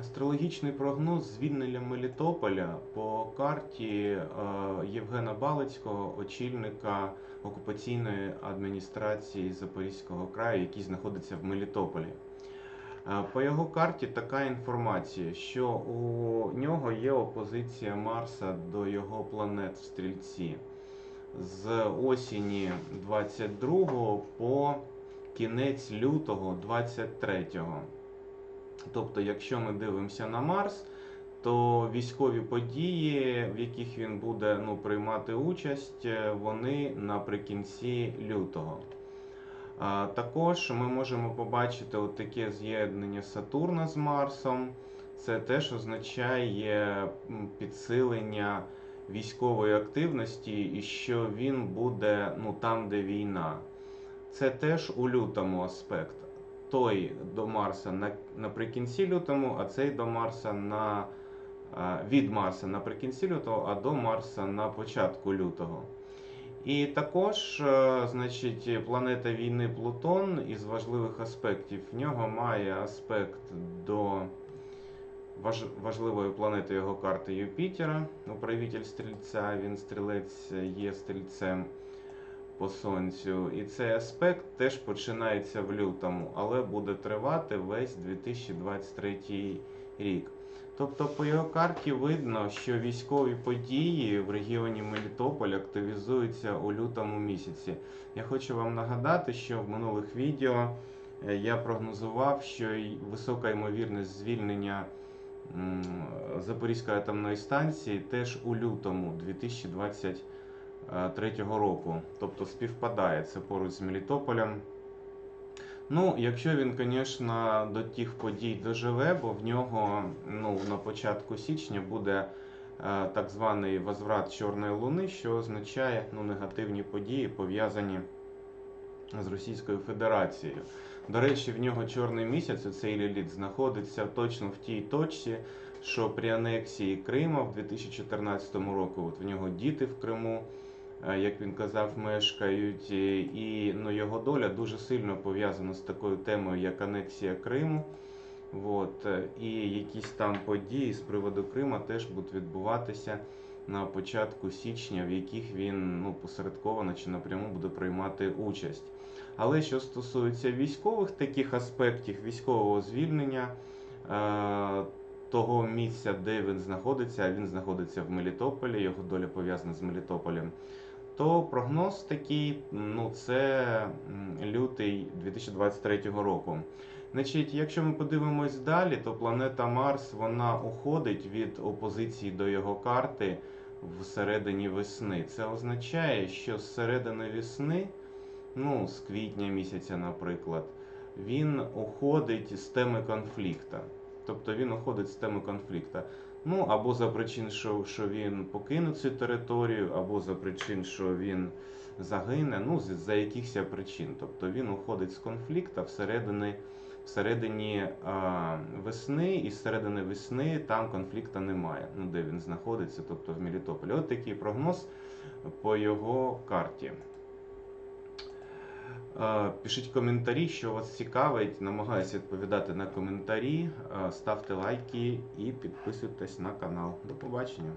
Астрологічний прогноз звільнення Мелітополя по карті е, Євгена Балицького, очільника окупаційної адміністрації Запорізького краю, який знаходиться в Мелітополі. Е, По його карті така інформація, що у нього є опозиція Марса до його планет в стрільці з осені 22 по кінець лютого 23. Тобто, якщо ми дивимося на Марс, то військові події, в яких він буде ну, приймати участь, е, вони наприкінці лютого. А, Також ми можемо побачити от таке з'єднання Сатурна з Марсом. Це теж означає підсилення військової активності і що він буде ну, там, де війна. Це теж у лютому аспект. Той до Марса на, наприкінці лютому, а цей до Марса на, від Марса наприкінці лютого, а до Марса на початку лютого. І також, е, значить, планета війни Плутон із важливих аспектів в нього має аспект до важ- важливої планети його карти Юпітера, управитель стрільця, він стрілець є стрільцем по сонцю. І цей аспект теж починається в лютому, але буде тривати весь 2023 рік. Тобто по його карті видно, що військові події в регіоні Мелітополь активізуються у лютому місяці. Я хочу вам нагадати, що в минулих відео е, я прогнозував, що висока ймовірність звільнення Запорізької атомної станції теж у лютому 2023 року. Тобто співпадає це поруч з Мелітополем. Ну, якщо він, звісно, до тих подій доживе, бо в нього ну, на початку січня буде е, так званий возврат Чорної Луни, що означає ну, негативні події, пов'язані з Російською Федерацією. До речі, в нього чорний місяць, цей ліліт, знаходиться точно в тій точці, що при анексії Крима в 2014 році, от в нього діти в Криму, е, як він казав, мешкають, і і, ну, його доля дуже сильно пов'язана з такою темою, як анексія Криму. От, е, і якісь там події з приводу Крима теж будуть відбуватися на початку січня, в яких він ну, посередковано чи напряму буде приймати участь. Але що стосується військових таких аспектів, військового звільнення е, того місця, де він знаходиться, він знаходиться в Мелітополі, його доля пов'язана з Мелітополем, то прогноз такий, ну це лютий 2023 року. Значить, якщо ми подивимось далі, то планета Марс вона уходить від опозиції до його карти всередині весни. Це означає, що з середини весни, ну, з квітня місяця, наприклад, він уходить з теми конфлікта. Тобто він уходить з теми конфлікта. Ну, або за причин, що, що він покине цю територію, або за причин, що він загине, ну, за якихось причин. Тобто він уходить з конфлікту всередині, всередині а, весни, і з середини весни там конфлікту немає. Ну, де він знаходиться, тобто в Мелітополі. От такий прогноз по його карті. Пишіть коментарі, що вас цікавить. Намагаюся відповідати на коментарі. Ставте лайки і підписуйтесь на канал. До побачення.